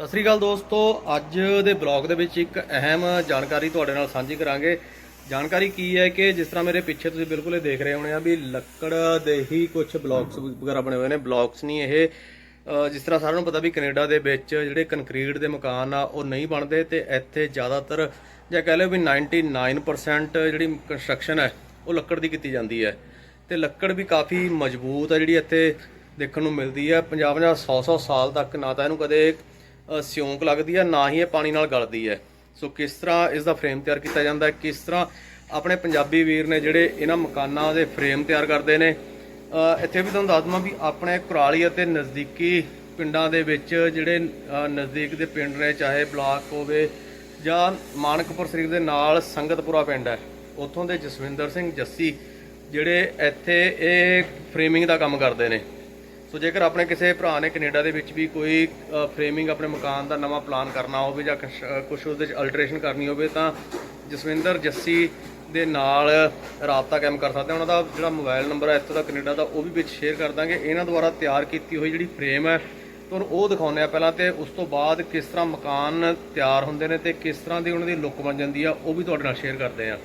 ਸਤਿ ਸ੍ਰੀ ਅਕਾਲ ਦੋਸਤੋ, ਅੱਜ ਦੇ ਬਲੌਗ ਦੇ ਵਿੱਚ ਇੱਕ ਅਹਿਮ ਜਾਣਕਾਰੀ ਤੁਹਾਡੇ ਨਾਲ ਸਾਂਝੀ ਕਰਾਂਗੇ। ਜਾਣਕਾਰੀ ਕੀ ਹੈ ਕਿ ਜਿਸ ਤਰ੍ਹਾਂ ਮੇਰੇ ਪਿੱਛੇ ਤੁਸੀਂ ਬਿਲਕੁਲ ਇਹ ਦੇਖ ਰਹੇ ਹੋਣੇ ਆ ਵੀ ਲੱਕੜ ਦੇ ਹੀ ਕੁਝ ਬਲੌਕਸ ਵਗੈਰਾ ਬਣੇ ਹੋਏ ਨੇ। ਬਲੌਕਸ ਨਹੀਂ ਇਹ ਜਿਸ ਤਰ੍ਹਾਂ ਸਾਰਿਆਂ ਨੂੰ ਪਤਾ ਵੀ ਕੈਨੇਡਾ ਦੇ ਵਿੱਚ ਜਿਹੜੇ ਕੰਕਰੀਟ ਦੇ ਮਕਾਨ ਆ, ਉਹ ਨਹੀਂ ਬਣਦੇ ਤੇ ਇੱਥੇ ਜ਼ਿਆਦਾਤਰ ਜਾਂ ਕਹਿ ਲਓ ਵੀ 99% ਜਿਹੜੀ ਕੰਸਟਰਕਸ਼ਨ ਹੈ, ਉਹ ਲੱਕੜ ਦੀ ਕੀਤੀ ਜਾਂਦੀ ਹੈ। ਤੇ ਲੱਕੜ ਵੀ ਕਾਫੀ ਮਜ਼ਬੂਤ ਹੈ ਜਿਹੜੀ ਇੱਥੇ ਦੇਖਣ ਨੂੰ ਮਿਲਦੀ ਹੈ 50 50 100 100 ਸਾਲ ਤੱਕ ਨਾ ਤਾਂ ਇਹਨੂੰ ਕਦੇ ਸਿਉਂਕ ਲੱਗਦੀ ਹੈ, ਨਾ ਹੀ ਇਹ ਪਾਣੀ ਨਾਲ ਗਲਦੀ ਹੈ। ਸੋ ਕਿਸ ਤਰ੍ਹਾਂ ਇਸ ਦਾ ਫਰੇਮ ਤਿਆਰ ਕੀਤਾ ਜਾਂਦਾ ਹੈ? ਕਿਸ ਤਰ੍ਹਾਂ ਆਪਣੇ ਪੰਜਾਬੀ ਵੀਰ ਨੇ ਜਿਹੜੇ ਇਹਨਾਂ ਮਕਾਨਾਂ ਦੇ ਫਰੇਮ ਤਿਆਰ ਕਰਦੇ ਨੇ ਇੱਥੇ ਵੀ ਤੁਹਾਨੂੰ ਦੱਸ ਦਵਾਂ ਵੀ ਆਪਣੇ ਕੁਰਾਲੀ ਅਤੇ ਨਜ਼ਦੀਕੀ ਪਿੰਡਾਂ ਦੇ ਵਿੱਚ ਜਿਹੜੇ ਨਜ਼ਦੀਕ ਦੇ ਪਿੰਡ ਨੇ, ਚਾਹੇ ਬਲਾਕ ਹੋਵੇ ਜਾਂ ਮਾਨਕਪੁਰ ਸ਼ਰੀਫ ਦੇ ਨਾਲ ਸੰਗਤਪੁਰਾ ਪਿੰਡ ਹੈ, ਉੱਥੋਂ ਦੇ ਜਸਵਿੰਦਰ ਸਿੰਘ ਜੱਸੀ ਜਿਹੜੇ ਇੱਥੇ ਇਹ ਫਰੇਮਿੰਗ ਦਾ ਕੰਮ ਕਰਦੇ ਨੇ। ਸੋ ਜੇਕਰ ਆਪਣੇ ਕਿਸੇ ਭਰਾ ਨੇ ਕੈਨੇਡਾ ਦੇ ਵਿੱਚ ਵੀ ਕੋਈ ਫਰੇਮਿੰਗ ਆਪਣੇ ਮਕਾਨ ਦਾ ਨਵਾਂ ਪਲਾਨ ਕਰਨਾ ਹੋਵੇ ਜਾਂ ਕੁਝ ਉਹਦੇ ਵਿੱਚ ਅਲਟਰੇਸ਼ਨ ਕਰਨੀ ਹੋਵੇ ਤਾਂ ਜਸਵਿੰਦਰ ਜੱਸੀ ਦੇ ਨਾਲ ਰਾਬਤਾ ਕਾਇਮ ਕਰ ਸਕਦੇ ਹੋ ਉਹਨਾਂ ਦਾ ਜਿਹੜਾ ਮੋਬਾਈਲ ਨੰਬਰ ਹੈ ਇੱਥੋਂ ਦਾ ਕੈਨੇਡਾ ਦਾ, ਉਹ ਵੀ ਵਿੱਚ ਸ਼ੇਅਰ ਕਰ ਦਾਂਗੇ। ਇਹਨਾਂ ਦੁਆਰਾ ਤਿਆਰ ਕੀਤੀ ਹੋਈ ਜਿਹੜੀ ਫਰੇਮ ਹੈ, ਤੁਹਾਨੂੰ ਉਹ ਦਿਖਾਉਂਦੇ ਆ ਪਹਿਲਾਂ ਤੇ ਉਸ ਤੋਂ ਬਾਅਦ ਕਿਸ ਤਰ੍ਹਾਂ ਮਕਾਨ ਤਿਆਰ ਹੁੰਦੇ ਨੇ ਤੇ ਕਿਸ ਤਰ੍ਹਾਂ ਦੀ ਉਹਨਾਂ ਦੀ ਲੁੱਕ ਬਣ ਜਾਂਦੀ ਆ, ਉਹ ਵੀ ਤੁਹਾਡੇ ਨਾਲ ਸ਼ੇਅਰ ਕਰਦੇ ਆ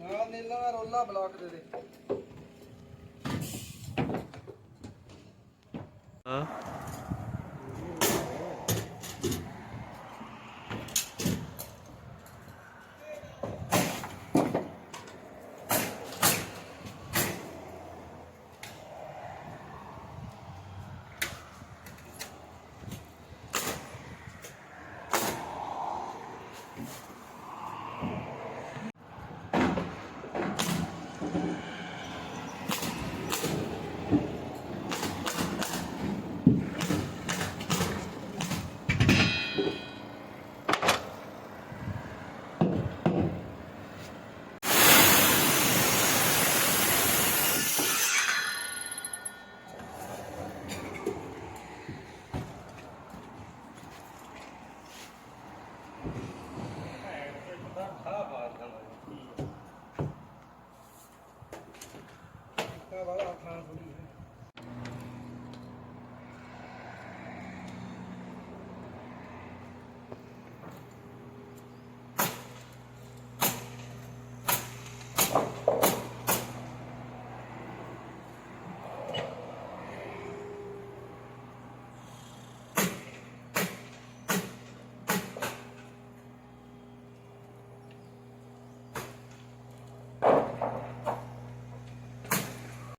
ਨਾਲ ਨੀਲਾ ਦਾ ਰੋਲਾ ਬਲੌਕ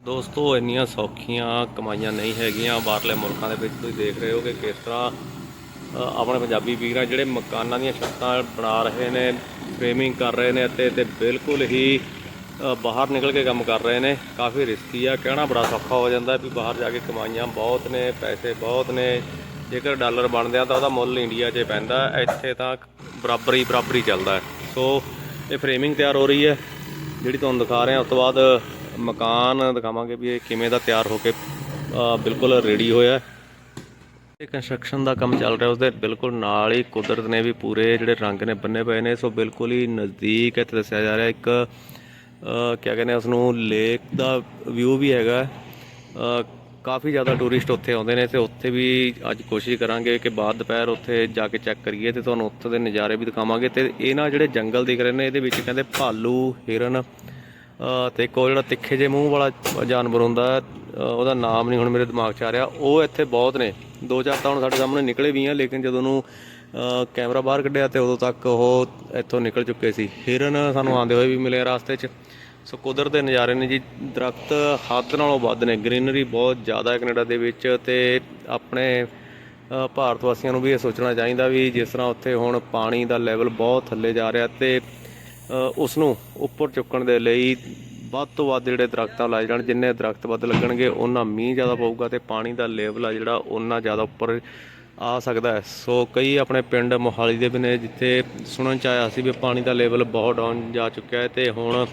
ਦੋਸਤੋ, ਇੰਨੀਆਂ ਸੌਖੀਆਂ ਕਮਾਈਆਂ ਨਹੀਂ ਹੈਗੀਆਂ। ਬਾਹਰਲੇ ਮੁਲਕਾਂ ਦੇ ਵਿੱਚ ਤੁਸੀਂ ਦੇਖ ਰਹੇ ਹੋ ਕਿ ਕਿਸ ਤਰ੍ਹਾਂ ਆਪਣੇ ਪੰਜਾਬੀ ਵੀਰਾਂ ਜਿਹੜੇ ਮਕਾਨਾਂ ਦੀਆਂ ਛੱਤਾਂ ਬਣਾ ਰਹੇ ਨੇ, ਫਰੇਮਿੰਗ ਕਰ ਰਹੇ ਨੇ ਅਤੇ ਤੇ ਬਿਲਕੁਲ ਹੀ ਬਾਹਰ ਨਿਕਲ ਕੇ ਕੰਮ ਕਰ ਰਹੇ ਨੇ। ਕਾਫੀ ਰਿਸਕੀ ਆ। ਕਹਿਣਾ ਬੜਾ ਸੌਖਾ ਹੋ ਜਾਂਦਾ ਵੀ ਬਾਹਰ ਜਾ ਕੇ ਕਮਾਈਆਂ ਬਹੁਤ ਨੇ, ਪੈਸੇ ਬਹੁਤ ਨੇ। ਜੇਕਰ ਡਾਲਰ ਬਣਦੇ ਆ ਤਾਂ ਉਹਦਾ ਮੁੱਲ ਇੰਡੀਆ 'ਚ ਪੈਂਦਾ। ਇੱਥੇ ਤਾਂ ਬਰਾਬਰ ਹੀ ਬਰਾਬਰ ਚੱਲਦਾ। ਸੋ, ਇਹ ਫਰੇਮਿੰਗ ਤਿਆਰ ਹੋ ਰਹੀ ਹੈ। ਜਿਹੜੀ ਤੁਹਾਨੂੰ ਦਿਖਾ ਰਹੇ ਹਾਂ ਉਸ ਤੋਂ ਬਾਅਦ ਮਕਾਨ ਦਿਖਾਵਾਂਗੇ ਵੀ ਇਹ ਕਿਵੇਂ ਦਾ ਤਿਆਰ ਹੋ ਕੇ ਬਿਲਕੁਲ ਰੈਡੀ ਹੋਇਆ ਇਹ ਕੰਸਟਰਕਸ਼ਨ ਦਾ ਕੰਮ ਚੱਲ ਰਿਹਾ ਉਸਦੇ ਬਿਲਕੁਲ ਨਾਲ ਹੀ ਕੁਦਰਤ ਨੇ ਵੀ ਪੂਰੇ ਜਿਹੜੇ ਰੰਗ ਨੇ ਬੰਨੇ ਪਏ ਨੇ ਸੋ ਬਿਲਕੁਲ ਹੀ ਨਜ਼ਦੀਕ ਇੱਥੇ ਦੱਸਿਆ ਜਾ ਰਿਹਾ ਇੱਕ ਅ, ਕਿਆ ਕਹਿੰਦੇ ਆ ਉਸ ਨੂੰ ਲੇਕ ਦਾ ਵਿਊ ਵੀ ਹੈਗਾ। ਕਾਫੀ ਜ਼ਿਆਦਾ ਟੂਰਿਸਟ ਉੱਥੇ ਆਉਂਦੇ ਨੇ ਤੇ ਉੱਥੇ ਵੀ ਅੱਜ ਕੋਸ਼ਿਸ਼ ਕਰਾਂਗੇ ਕਿ ਬਾਅਦ ਦੁਪਹਿਰ ਉੱਥੇ ਜਾ ਕੇ ਚੈੱਕ ਕਰੀਏ ਤੇ ਤੁਹਾਨੂੰ ਉੱਥੇ ਦੇ ਨਜ਼ਾਰੇ ਵੀ ਦਿਖਾਵਾਂਗੇ ਤੇ ਇਹ ਨਾ ਜਿਹੜੇ ਜੰਗਲ ਦਿਖ ਰਹੇ ਨੇ ਇਹਦੇ ਵਿੱਚ ਕਹਿੰਦੇ ਭਾਲੂ ਹਿਰਨ। ਤੇ ਇੱਕ ਉਹ ਜਿਹੜਾ ਤਿੱਖੇ ਜੇ ਮੂੰਹ ਵਾਲਾ ਜਾਨਵਰ ਹੁੰਦਾ ਉਹਦਾ ਨਾਮ ਨਹੀਂ ਹੁਣ ਮੇਰੇ ਦਿਮਾਗ 'ਚ ਆ ਰਿਹਾ। ਉਹ ਇੱਥੇ ਬਹੁਤ ਨੇ। ਦੋ ਚਾਰ ਤਾਂ ਹੁਣ ਸਾਡੇ ਸਾਹਮਣੇ ਨਿਕਲੇ ਵੀ ਆ, ਲੇਕਿਨ ਜਦੋਂ ਨੂੰ ਕੈਮਰਾ ਬਾਹਰ ਕੱਢਿਆ ਤੇ ਉਦੋਂ ਤੱਕ ਉਹ ਇੱਥੋਂ ਨਿਕਲ ਚੁੱਕੇ ਸੀ। ਹਿਰਨ ਸਾਨੂੰ ਆਉਂਦੇ ਹੋਏ ਵੀ ਮਿਲੇ ਰਾਸਤੇ 'ਚ। ਸੋ ਕੁਦਰਤ ਦੇ ਨਜ਼ਾਰੇ ਨੇ ਜੀ। ਦਰਖਤ ਹੱਦ ਨਾਲੋਂ ਵੱਧ ਨੇ। ਗ੍ਰੀਨਰੀ ਬਹੁਤ ਜ਼ਿਆਦਾ ਹੈ ਕੈਨੇਡਾ ਦੇ ਵਿੱਚ ਤੇ ਆਪਣੇ ਭਾਰਤ ਵਾਸੀਆਂ ਨੂੰ ਵੀ ਇਹ ਸੋਚਣਾ ਚਾਹੀਦਾ ਵੀ ਜਿਸ ਤਰ੍ਹਾਂ ਉੱਥੇ ਹੁਣ ਪਾਣੀ ਦਾ ਲੈਵਲ ਬਹੁਤ ਥੱਲੇ ਜਾ ਰਿਹਾ ਤੇ ਉਸ ਨੂੰ ਉੱਪਰ ਚੁੱਕਣ ਦੇ ਲਈ ਵੱਧ ਤੋਂ ਵੱਧ ਜਿਹੜੇ ਦਰਖਤਾਂ ਲਾਏ ਜਾਣ, ਜਿੰਨੇ ਦਰਖਤ ਵੱਧ ਲੱਗਣਗੇ ਉਹਨਾਂ ਮੀਂਹ ਜ਼ਿਆਦਾ ਪਊਗਾ ਤੇ ਪਾਣੀ ਦਾ ਲੈਵਲ ਆ ਜਿਹੜਾ ਉਹਨਾਂ ਜ਼ਿਆਦਾ ਉੱਪਰ ਆ ਸਕਦਾ ਹੈ। ਸੋ ਕਈ ਆਪਣੇ ਪਿੰਡ ਮੋਹਾਲੀ ਦੇ ਵੀ ਨੇ ਜਿੱਥੇ ਸੁਣਨ ਚ ਆਇਆ ਸੀ ਵੀ ਪਾਣੀ ਦਾ ਲੈਵਲ ਬਹੁਤ ਡਾਊਨ ਜਾ ਚੁੱਕਿਆ ਹੈ ਤੇ ਹੁਣ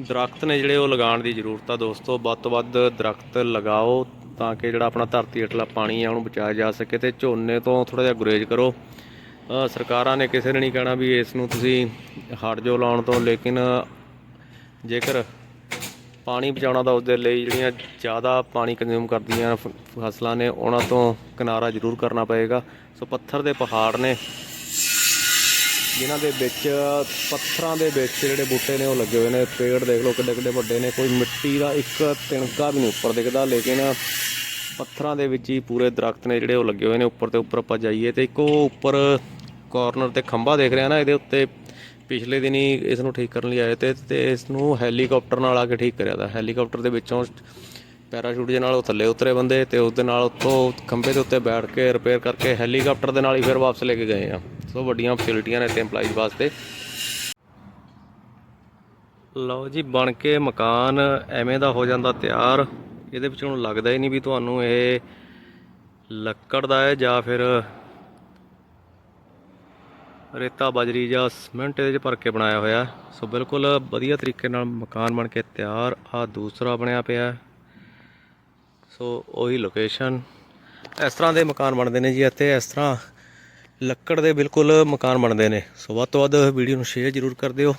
ਦਰਖਤ ਨੇ ਜਿਹੜੇ ਉਹ ਲਗਾਉਣ ਦੀ ਜ਼ਰੂਰਤ ਆ। ਦੋਸਤੋ, ਵੱਧ ਤੋਂ ਵੱਧ ਦਰਖਤ ਲਗਾਓ ਤਾਂ ਕਿ ਜਿਹੜਾ ਆਪਣਾ ਧਰਤੀ ਹੇਠਲਾ ਪਾਣੀ ਆ, ਉਹਨੂੰ ਬਚਾਇਆ ਜਾ ਸਕੇ ਤੇ ਝੋਨੇ ਤੋਂ ਥੋੜਾ ਜਿਹਾ ਗੁਰੇਜ਼ ਕਰੋ। ਸਰਕਾਰਾਂ ਨੇ ਕਿਸੇ ਨੇ ਨਹੀਂ ਕਹਿਣਾ ਵੀ ਇਸ ਨੂੰ ਤੁਸੀਂ ਹਟ ਜੋ ਲਾਉਣ ਤੋਂ, ਲੇਕਿਨ ਜੇਕਰ ਪਾਣੀ ਬਚਾਉਣਾ ਤਾਂ ਉਸਦੇ ਲਈ ਜਿਹੜੀਆਂ ਜ਼ਿਆਦਾ ਪਾਣੀ ਕੰਜ਼ਿਊਮ ਕਰਦੀਆਂ ਫ- ਫਸਲਾਂ ਨੇ, ਉਹਨਾਂ ਤੋਂ ਕਿਨਾਰਾ ਜ਼ਰੂਰ ਕਰਨਾ ਪਏਗਾ। ਸੋ ਪੱਥਰ ਦੇ ਪਹਾੜ ਨੇ, ਜਿਨ੍ਹਾਂ ਦੇ ਵਿੱਚ, ਪੱਥਰਾਂ ਦੇ ਵਿੱਚ ਜਿਹੜੇ ਬੂਟੇ ਨੇ ਉਹ ਲੱਗੇ ਹੋਏ ਨੇ। ਪੇੜ ਦੇਖ ਲਓ ਕਿੱਡੇ ਕਿੱਡੇ ਵੱਡੇ ਨੇ, ਕੋਈ ਮਿੱਟੀ ਦਾ ਇੱਕ ਤਿਣਕਾ ਵੀ ਨਹੀਂ ਉੱਪਰ ਦਿਖਦਾ, ਲੇਕਿਨ ਪੱਥਰਾਂ ਦੇ ਵਿੱਚ ਹੀ ਪੂਰੇ ਦਰਖਤ ਨੇ ਜਿਹੜੇ ਉਹ ਲੱਗੇ ਹੋਏ ਨੇ ਉੱਪਰ ਤੇ ਉੱਪਰ ਆਪਾਂ ਜਾਈਏ ਤੇ ਇੱਕ ਉਹ ਉੱਪਰ ਕਾਰਨਰ ਤੇ ਖੰਭਾ ਦੇਖ ਰਿਹਾ ਨਾ ਇਹਦੇ ਉੱਤੇ। ਪਿਛਲੇ ਦਿਨੀ ਇਸ ਨੂੰ ਠੀਕ ਕਰਨ ਲਈ ਆਏ ਤੇ ਤੇ ਇਸ ਨੂੰ ਹੈਲੀਕਾਪਟਰ ਨਾਲ ਆ ਕੇ ਠੀਕ ਕਰਿਆ ਦਾ। ਹੈਲੀਕਾਪਟਰ ਦੇ ਵਿੱਚੋਂ ਪੈਰਾਸ਼ੂਟ ਦੇ ਨਾਲ ਉਹ ਥੱਲੇ ਉਤਰੇ ਬੰਦੇ ਤੇ ਉਸ ਦੇ ਨਾਲ ਉੱਥੋਂ ਖੰਭੇ ਦੇ ਉੱਤੇ ਬੈਠ ਕੇ ਰਿਪੇਅਰ ਕਰਕੇ ਹੈਲੀਕਾਪਟਰ ਦੇ ਨਾਲ ਹੀ ਫਿਰ ਵਾਪਸ ਲੈ ਕੇ ਗਏ ਆ। ਸੋ ਵੱਡੀਆਂ ਫੈਸਿਲਿਟੀਆਂ ਨੇ ਇੱਥੇ EMPLOYEES ਵਾਸਤੇ। ਲਓ ਜੀ, ਬਣ ਕੇ ਮਕਾਨ ਐਵੇਂ ਦਾ ਹੋ ਜਾਂਦਾ ਤਿਆਰ। ਇਹਦੇ ਵਿੱਚ ਹੁਣ ਲੱਗਦਾ ਹੀ ਨਹੀਂ ਵੀ ਤੁਹਾਨੂੰ ਇਹ ਲੱਕੜ ਦਾ ਹੈ ਜਾਂ ਫਿਰ ਰੇਤਾ ਬਜਰੀ ਜਾਂ ਸਿਮੈਂਟ ਇਹਦੇ 'ਚ ਭਰ ਕੇ ਬਣਾਇਆ ਹੋਇਆ। ਸੋ ਬਿਲਕੁਲ ਵਧੀਆ ਤਰੀਕੇ ਨਾਲ ਮਕਾਨ ਬਣ ਕੇ ਤਿਆਰ, ਆ ਦੂਸਰਾ ਬਣਿਆ ਪਿਆ। ਸੋ ਉਹੀ ਲੋਕੇਸ਼ਨ ਇਸ ਤਰ੍ਹਾਂ ਦੇ ਮਕਾਨ ਬਣਦੇ ਨੇ ਜੀ ਇੱਥੇ, ਇਸ ਤਰ੍ਹਾਂ ਲੱਕੜ ਦੇ ਬਿਲਕੁਲ ਮਕਾਨ ਬਣਦੇ ਨੇ। ਸੋ ਵੱਧ ਤੋਂ ਵੱਧ ਵੀਡੀਓ ਨੂੰ ਸ਼ੇਅਰ ਜ਼ਰੂਰ ਕਰ ਦਿਓ।